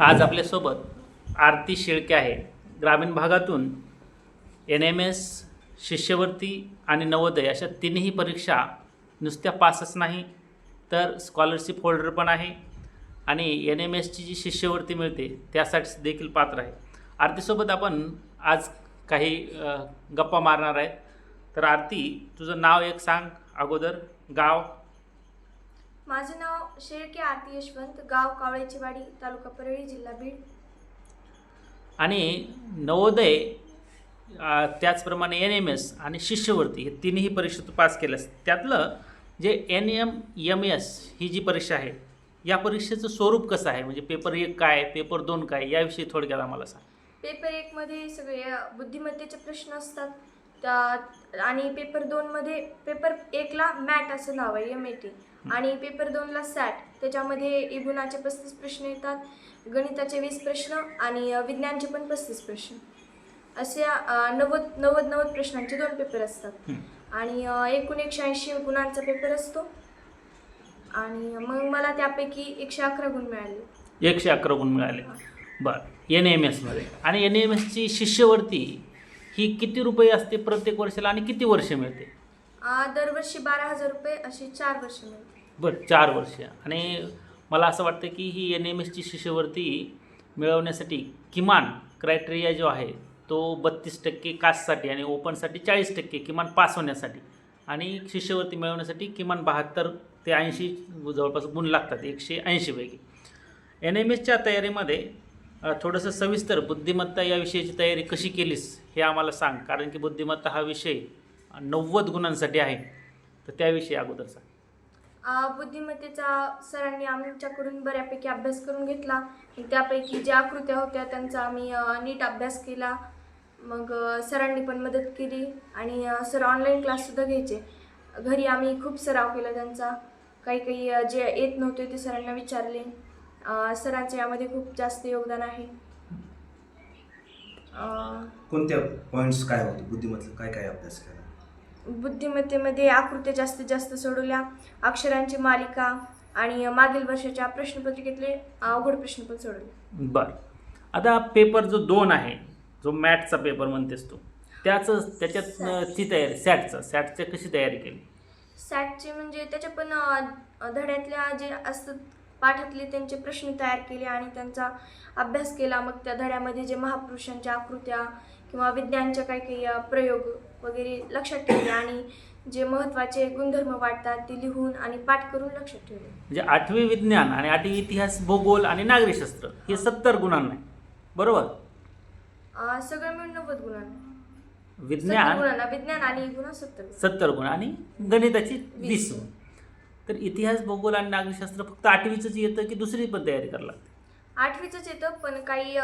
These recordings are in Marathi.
आज आपल्यासोबत आरती शेळके आहे. ग्रामीण भागातून एन एम एस शिष्यवृत्ती आणि नवोदय अशा तिन्ही परीक्षा नुसत्या पासच नाही तर स्कॉलरशिप होल्डर पण आहे आणि एन एम एसची जी शिष्यवृत्ती मिळते त्यासाठी देखील पात्र आहे. आरतीसोबत आपण आज काही गप्पा मारणार आहेत. तर आरती तुझं नाव एक सांग अगोदर गाव. माझे नाव शेळके आरती यशवंत गाव कावळेचीवाडी तालुका परळी जिल्हा बीड. आणि नवोदय त्याचप्रमाणे एन एम एस आणि शिष्यवृत्ती हे तिन्ही परीक्षा तू पास केल्यास त्यातलं जे एन एम एम एस ही जी परीक्षा आहे या परीक्षेचं स्वरूप कसं आहे? म्हणजे पेपर एक काय पेपर दोन काय याविषयी थोडक्यात आम्हाला सांग. पेपर एकमध्ये सगळे बुद्धिमत्तेचे प्रश्न असतात. त्या आणि पेपर दोनमध्ये पेपर एकला मॅट असं नाव आहे एम ए टी आणि पेपर दोनला सॅट. त्याच्यामध्ये इबुनाचे पस्तीस प्रश्न येतात गणिताचे वीस प्रश्न आणि विज्ञानचे पण पस्तीस प्रश्न. असे नव्वद नव्वद नव्वद प्रश्नांचे दोन पेपर असतात. आणि एकूण एकशे ऐंशी गुणांचा पेपर असतो. आणि मग मला त्यापैकी एकशे अकरा गुण मिळाले. एकशे अकरा गुण मिळाले. बरं. एन एम एसमध्ये आणि एन एम एसची शिष्यवृत्ती ही किती रुपये असते प्रत्येक वर्षाला आणि किती वर्ष मिळते? आ, दरवर्षी बारा हजार रुपये अशी चार वर्ष मिळते. बरं चार वर्ष. आणि मला असं वाटतं की ही एन एम एसची शिष्यवृत्ती मिळवण्यासाठी किमान क्रायटेरिया जो आहे तो बत्तीस टक्के कास्टसाठी आणि ओपनसाठी चाळीस टक्के किमान पास होण्यासाठी. आणि शिष्यवृत्ती मिळवण्यासाठी किमान बहात्तर ते ऐंशी जवळपास गुण लागतात एकशे ऐंशीपैकी एन एम एसच्या तयारीमध्ये थोडंसं सविस्तर बुद्धिमत्ता या विषयाची तयारी कशी केलीस हे आम्हाला सांग. कारण की बुद्धिमत्ता हा विषय नव्वद गुणांसाठी आहे. तर त्याविषयी अगोदर सांग. बुद्धिमत्तेचा सरांनी आमच्याकडून बऱ्यापैकी अभ्यास करून घेतला. त्यापैकी ज्या आकृत्या होत्या त्यांचा आम्ही नीट अभ्यास केला. मग सरांनी पण मदत केली. आणि सर ऑनलाईन क्लाससुद्धा घ्यायचे. घरी आम्ही खूप सराव केला त्यांचा. काही काही जे येत नव्हते ते सरांना विचारले. सरांचं यामध्ये खूप जास्त योगदान आहे. अ, कोणत्या पॉईंट्स काय होते? बुद्धिमत्तेचा काय काय अभ्यास केला? बुद्धिमत्तेमध्ये आकृत्या जास्तीत जास्त सोडवल्या अक्षरांची मालिका आणि मागील वर्षाच्या प्रश्नपत्रिकेतले अवघड प्रश्न पण सोडवले. बरं. आता पेपर जो दोन आहे जो मॅथचा पेपर म्हणतेस तू त्याचं त्याच्यात ती तयारी सॅटचं सॅटचं कशी तयारी केली? सॅटचे म्हणजे त्याच्या पण धड्यातल्या जे असतात पाठातले त्यांचे प्रश्न तयार केले आणि त्यांचा अभ्यास केला. मग त्या धड्यामध्ये जे महापुरुषांच्या आकृत्या किंवा विज्ञानच्या काही काही प्रयोग वगैरे लक्षात ठेवले आणि जे महत्त्वाचे गुणधर्म वाटतात ते लिहून आणि पाठ करून लक्षात ठेवले. म्हणजे आठवी विज्ञान आणि आठवी इतिहास भूगोल आणि नागरिकशास्त्र हे सत्तर गुणांना आहे. बरोबर? सगळं मिळून नव्वद गुणांना विज्ञान? गुणांना विज्ञान आणि गुण सत्तर गुण. सत्तर गुण आणि गणिताची वीस. गुण. तर इतिहास भूगोल आणि नागरिकशास्त्र फक्त आठवीचंच येतं की दुसरी पण तयारी करायला लागते? आठवीचंच येतं पण काही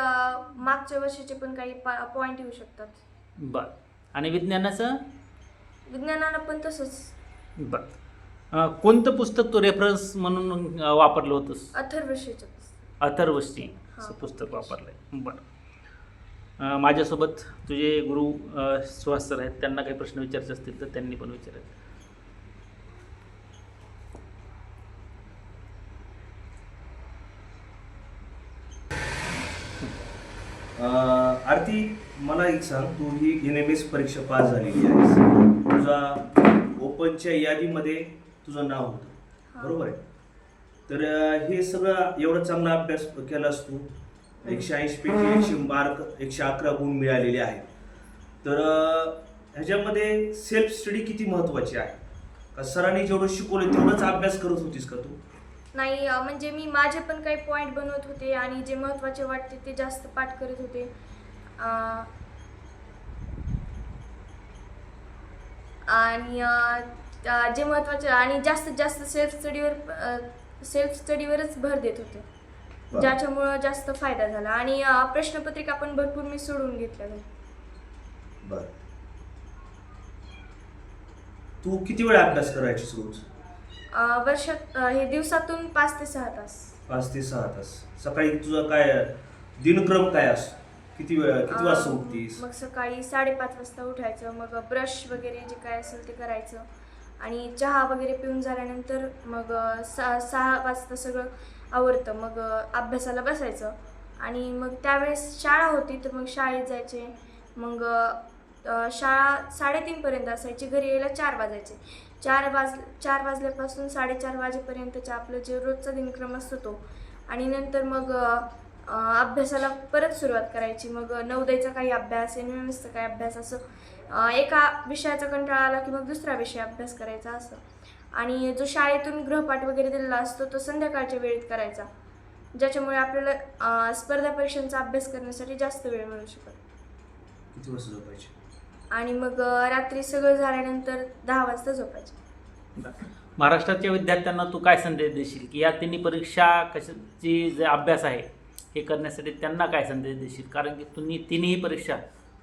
मागच्या वर्षाचे पण काही पॉईंट येऊ शकतात. बरं. आणि विज्ञानाचं? विज्ञानानं पण तसंच. बरं. कोणतं पुस्तक तू रेफरन्स म्हणून वापरलं होतंस? अथर्वशीचं असं हां. पुस्तक वापरलं आहे बरं. अं, माझ्यासोबत तुझे गुरु सुहास सर आहेत. त्यांना काही प्रश्न विचारायचे असतील तर त्यांनी पण विचारायचे. आरती मला एक सांग तू ही एन एम एस परीक्षा पास झालेली आहेस. तुझा ओपनच्या यादीमध्ये तुझं नाव होतं. बरोबर आहे? तर हे सगळं एवढा चांगला अभ्यास केलास तू. एकशे ऐंशी पैकी एकशे मार्क एकशे अकरा गुण मिळालेले आहेत. तर ह्याच्यामध्ये सेल्फ स्टडी किती महत्वाची आहे? का सरांनी जेवढं शिकवलं तेवढंच अभ्यास करत होतीस का तू? नाही म्हणजे मी माझे पण काही पॉईंट बनवत होते आणि जे महत्त्वाचे वाटते ते जास्त पाठ करत होते. आणि जे महत्त्वाचे आणि जास्तीत जास्त सेल्फ स्टडीवर सेल्फ स्टडीवरच भर देत होते. ज्याच्यामुळं जास्त फायदा झाला. आणि प्रश्नपत्रिका पण भरपूर मी सोडून घेतल्या बर. तू किती वेळा अभ्यास करायचीस रोज? अ, वर्षात हे दिवसातून पाच ते सहा तास. पाच ते सहा तास. सकाळी तुझा काय दिनक्रम काय असतो किती वेळ किती वाजता उठतीस? मग सकाळी साडेपाच वाजता उठायचं मग ब्रश वगैरे जे काय असेल ते करायचं आणि चहा वगैरे पिऊन झाल्यानंतर मग सहा सहा वाजता सगळं आवरतं. मग अभ्यासाला बसायचं आणि मग त्यावेळेस शाळा होती तर मग शाळेत जायचे. मग शाळा साडेतीनपर्यंत असायची घरी यायला चार वाजायचे. चार वाज चार वाजल्यापासून साडेचार वाजेपर्यंतचा आपलं जे रोजचा दिनक्रम असतो तो आणि नंतर मग अभ्यासाला परत सुरुवात करायची. मग नवदयचा काही अभ्यास एन एम एसचा काही अभ्यास असं एका विषयाचा कंटाळा आला की मग दुसरा विषय अभ्यास करायचा असं. आणि जो शाळेतून गृहपाठ वगैरे दिलेला असतो तो संध्याकाळच्या वेळेत करायचा ज्याच्यामुळे आपल्याला स्पर्धा परीक्षांचा अभ्यास करण्यासाठी जास्त वेळ मिळू शकतो. किती वाजता झोपायचे? आणि मग रात्री सगळं झाल्यानंतर दहा वाजता झोपायचे. महाराष्ट्राच्या विद्यार्थ्यांना तू काय संदेश देशील? की या तिन्ही परीक्षा कशाची जे अभ्यास आहे हे करण्यासाठी त्यांना काय संदेश देशील? कारण की तुम्ही तिन्ही परीक्षा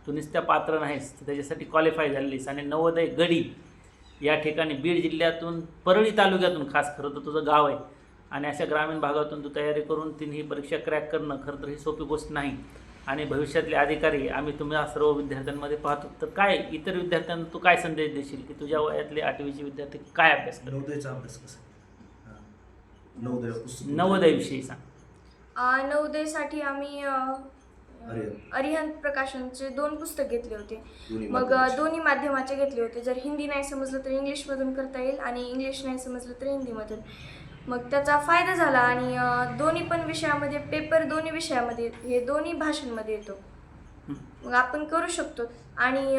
तुम्हीच त्या पात्र नाहीस त्याच्यासाठी क्वालिफाय झालेलीस आणि नवोदय गडी या ठिकाणी बीड जिल्ह्यातून परळी तालुक्यातून खास खरं तर तुझं गाव आहे आणि अशा ग्रामीण भागातून तू तयारी करून तिन्ही परीक्षा क्रॅक करणं खरं तर ही सोपी गोष्ट नाही. आणि भविष्यातले अधिकारी आम्ही तुम्ही सर्व विद्यार्थ्यांमध्ये पाहतो. तर काय इतर विद्यार्थ्यांना तू काय संदेश देशील? की तुझ्या वयातले आठवीचे विद्यार्थी काय अभ्यास करतात? नवोदयचा अभ्यास कसा. नवोदय पुस्तक. नवोदयविषयी सांग. अ, नवोदयसाठी आम्ही अ, अरिहंत प्रकाशनचे दोन पुस्तक घेतले होते. दोन्ही मग अ, माध्यमाचे. दोन्ही माध्यमाचे घेतले होते. जर हिंदी नाही समजलं तर इंग्लिशमधून करता येईल आणि इंग्लिश नाही समजलं तर हिंदीमधून. मग त्याचा फायदा झाला आणि दोन्ही पण विषयामध्ये पेपर दोन्ही विषयामध्ये हे दोन्ही भाषांमध्ये येतो. मग आपण करू शकतो. आणि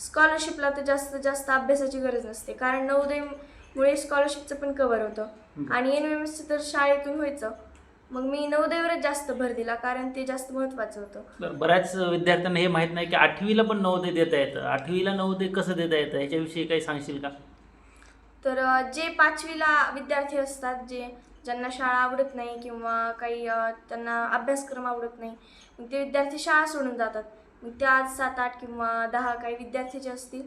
स्कॉलरशिपला तर जास्त जास्त अभ्यासाची गरज नसते. कारण नवोदयमुळे स्कॉलरशिपचं पण कवर होतं. आणि एन एम एसचं तर शाळेतून व्हायचं. मग मी नवोदयवरच जास्त भर दिला कारण ते जास्त महत्त्वाचं होतं. बऱ्याच विद्यार्थ्यांना हे माहीत नाही की आठवीला पण नवोदय देता येतं. आठवीला नवोदय कसं देता येतं? ह्याच्याविषयी काही सांगशील का? तर जे पाचवीला विद्यार्थी असतात जे ज्यांना शाळा आवडत नाही किंवा काही त्यांना अभ्यासक्रम आवडत नाही मग ते विद्यार्थी शाळा सोडून जातात. मग त्या आज सात आठ किंवा दहा काही विद्यार्थी जे असतील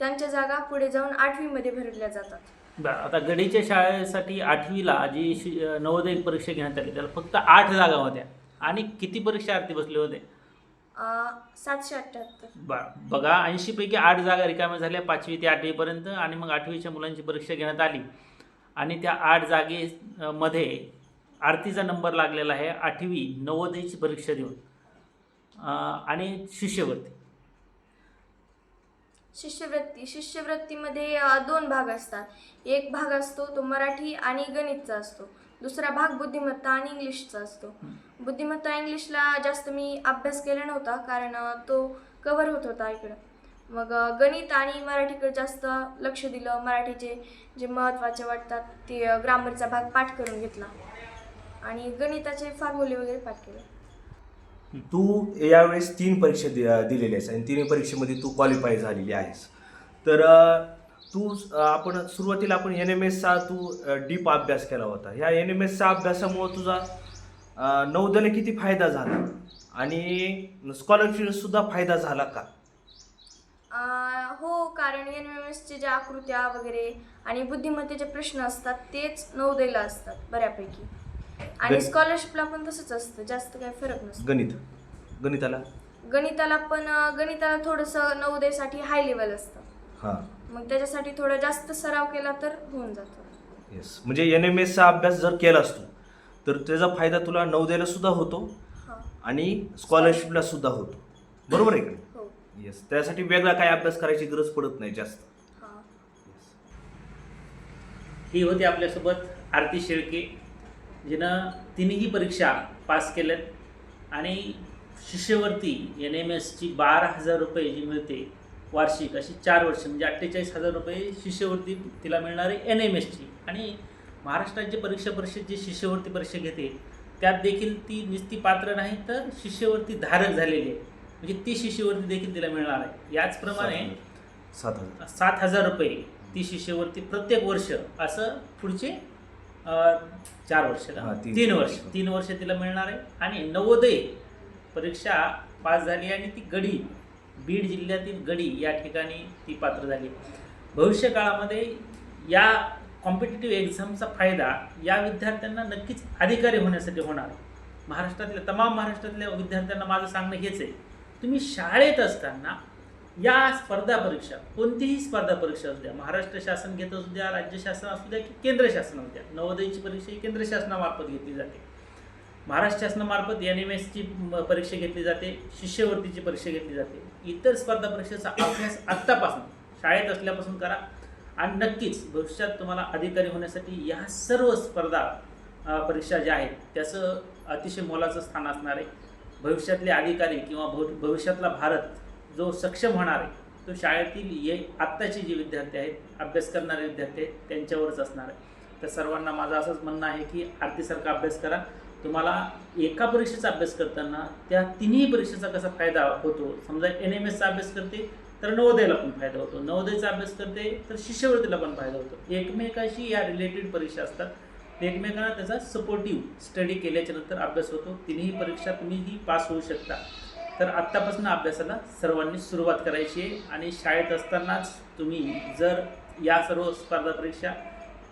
त्यांच्या जागा पुढे जाऊन आठवीमध्ये भरल्या जातात. आता गडीच्या शाळेसाठी आठवीला जी नवोदय परीक्षा घेण्यात आली त्याला फक्त आठ जागा होत्या. आणि किती परीक्षार्थी बसले होते? सातशे अठ्ठ्याहत्तर. बघा ऐंशीपैकी आठ जागा रिकाम्या झाल्या पाचवी ते आठवीपर्यंत आणि मग आठवीच्या मुलांची परीक्षा घेण्यात आली. आणि त्या आठ जागे अ, मध्ये आरतीचा नंबर लागलेला आहे आठवी नवोदयची परीक्षा देऊन. आणि शिष्यवृत्ती. शिष्यवृत्ती शिष्यवृत्तीमध्ये दोन भाग असतात. एक भाग असतो तो मराठी आणि गणितचा असतो. दुसरा भाग बुद्धिमत्ता आणि इंग्लिशचा असतो. बुद्धिमत्ता इंग्लिशला जास्त मी अभ्यास केला नव्हता कारण तो कवर होत होता इकडं. मग गणित आणि मराठीकडे जास्त लक्ष दिलं. मराठीचे जे महत्त्वाचे वाटतात ते ग्रामरचा भाग पाठ करून घेतला. आणि गणिताचे फॉर्म्युले वगैरे पाठ केले. तू यावेळेस तीन परीक्षा दि- दिलेल्या आहेस आणि तिन्ही परीक्षेमध्ये तू क्वालिफाय झालेली आहेस. तर तू आपण सुरुवातीला आपण एन एम एसचा तू डीप अभ्यास केला होता. ह्या एन एम एसच्या अभ्यासामुळे तुझा नवोदयाला किती फायदा झाला? आणि स्कॉलरशिप सुद्धा फायदा झाला का? अं, हो कारण एन एम एसचे ज्या आकृत्या वगैरे आणि बुद्धिमत्तेचे प्रश्न असतात तेच नवोदयला असतात बऱ्यापैकी. आणि स्कॉलरशिपला पण तसंच असतं जास्त काही फरक नसतो. गणित. गणिताला? गणिताला पण अं, गणिताला थोडंसं नवोदयसाठी हाय लेवल असतं. हां. मग त्याच्यासाठी थोडा जास्त सराव केला तर होऊन जातं. येस म्हणजे एन एम एसचा अभ्यास जर केलास तू तर त्याचा फायदा तुला नवोदयाला सुद्धा होतो हां. आणि स्कॉलरशिपला सुद्धा होतो. बरोबर आहे का हो. येस त्यासाठी वेगळा काय अभ्यास करायची गरज पडत नाही जास्त. हां. ही होती आपल्यासोबत आरती शेळके जिनं तिन्ही परीक्षा पास केल्यात आणि शिष्यवृत्ती एन एम एसची बारा हजार रुपये जी मिळते वार्षिक अशी चार वर्ष म्हणजे अठ्ठेचाळीस हजार रुपये शिष्यवृत्ती तिला मिळणारे एन एम एसची आणि महाराष्ट्र राज्य परीक्षा परिषद जी शिष्यवृत्ती परीक्षा घेते त्यात देखील ती नुसती पात्र नाही तर शिष्यवृत्ती धारक झालेली आहे. म्हणजे ती शिष्यवृत्ती देखील तिला मिळणार आहे. याचप्रमाणे सात हजार. सात हजार. रुपये ती शिष्यवृत्ती प्रत्येक वर्ष असं पुढचे चार वर्ष तीन वर्ष. तीन वर्ष तिला मिळणार आहे. आणि नवोदय परीक्षा पास झाली आणि ती गडी बीड जिल्ह्यातील गडी या ठिकाणी ती पात्र झाली. भविष्य काळामध्ये या कॉम्पिटेटिव्ह एक्झामचा फायदा या विद्यार्थ्यांना नक्कीच अधिकारी होण्यासाठी होणार. आहे. महाराष्ट्रातल्या तमाम महाराष्ट्रातल्या विद्यार्थ्यांना माझं सांगणं हेच आहे. तुम्ही शाळेत असताना या स्पर्धा परीक्षा कोणतीही स्पर्धा परीक्षा असू द्या महाराष्ट्र शासन घेत असू द्या राज्य शासन असू द्या की केंद्र शासन असू द्या नवोदयची परीक्षा ही केंद्र शासनामार्फत घेतली जाते. महाराष्ट्र शासनामार्फत एन एम एसची परीक्षा घेतली जाते शिष्यवृत्तीची परीक्षा घेतली जाते. इतर स्पर्धा परीक्षेचा अभ्यास आत्तापासून शाळेत असल्यापासून करा. आणि नक्कीच भविष्यात तुम्हाला अधिकारी होण्यासाठी या सर्व स्पर्धा परीक्षा ज्या आहेत त्याचं अतिशय मोलाचं स्थान असणार आहे. भविष्यातले अधिकारी किंवा भव भविष्यातला भारत जो सक्षम होणार आहे तो शाळेतील ये आत्ताचे जे विद्यार्थी आहेत अभ्यास करणारे विद्यार्थी आहेत त्यांच्यावरच असणार आहे. तर सर्वांना माझं असंच म्हणणं आहे की आरतीसारखा अभ्यास करा. तुम्हाला एका परीक्षेचा अभ्यास करताना त्या तिन्ही परीक्षेचा कसा फायदा होतो? समजा एन एम एसचा अभ्यास करते तर नवोदयला पण फायदा होतो. नवोदयचा अभ्यास करते तर शिष्यवृत्तीला पण फायदा होतो. एकमेकाशी या रिलेटेड परीक्षा असतात. एकमेकांना त्याचा सपोर्टिव्ह स्टडी केल्याच्यानंतर अभ्यास होतो. तिन्ही परीक्षा तुम्हीही पास होऊ शकता. तर आत्तापासून अभ्यासाला सर्वांनी सुरुवात करायची आहे आणि शाळेत असतानाच तुम्ही जर या सर्व स्पर्धा परीक्षा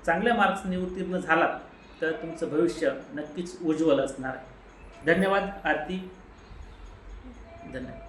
चांगल्या मार्क्सने उत्तीर्ण झालात तर तुमचं भविष्य नक्कीच उज्ज्वल असणार आहे. धन्यवाद आरती. धन्यवाद.